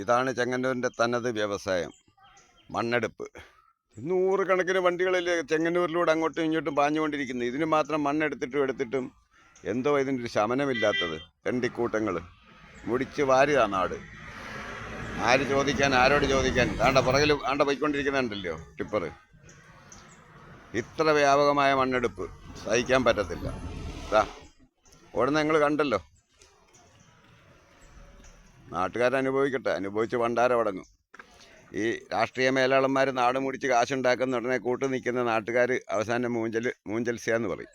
ഇതാണ് ചെങ്ങന്നൂരിന്റെ തനത് വ്യവസായം. മണ്ണെടുപ്പ്. നൂറുകണക്കിന് വണ്ടികളിൽ ചെങ്ങന്നൂരിലൂടെ അങ്ങോട്ടും ഇങ്ങോട്ടും പാഞ്ഞുകൊണ്ടിരിക്കുന്നത് ഇതിന് മാത്രം മണ്ണെടുത്തിട്ടും എടുത്തിട്ടും എന്തോ ഇതിന്റെ ഒരു ശമനമില്ലാത്തത്. തെണ്ടിക്കൂട്ടങ്ങൾ മുടിച്ച് വാരിതാ നാട്. ആര് ചോദിക്കാൻ ആരോട് ചോദിക്കാൻ? ആണ്ട പുറകിൽ ആണ്ട പോയിക്കൊണ്ടിരിക്കുന്നുണ്ടല്ലോ ടിപ്പർ ഇത്ര വ്യാപകമായ മണ്ണെടുപ്പ് സഹിക്കാൻ പറ്റത്തില്ല. ഓടുന്ന നിങ്ങൾ കണ്ടല്ലോ. നാട്ടുകാരനുഭവിക്കട്ടെ അനുഭവിച്ച് പണ്ടാരമടങ്ങും ഈ രാഷ്ട്രീയ മേലാളന്മാർ നാട് മുടിച്ച് കാശുണ്ടാക്കുന്ന ഉടനെ കൂട്ടു നിൽക്കുന്ന നാട്ടുകാർ അവസാനം മൂഞ്ചൽ മൂഞ്ചൽസ്യാന്ന് പറയും.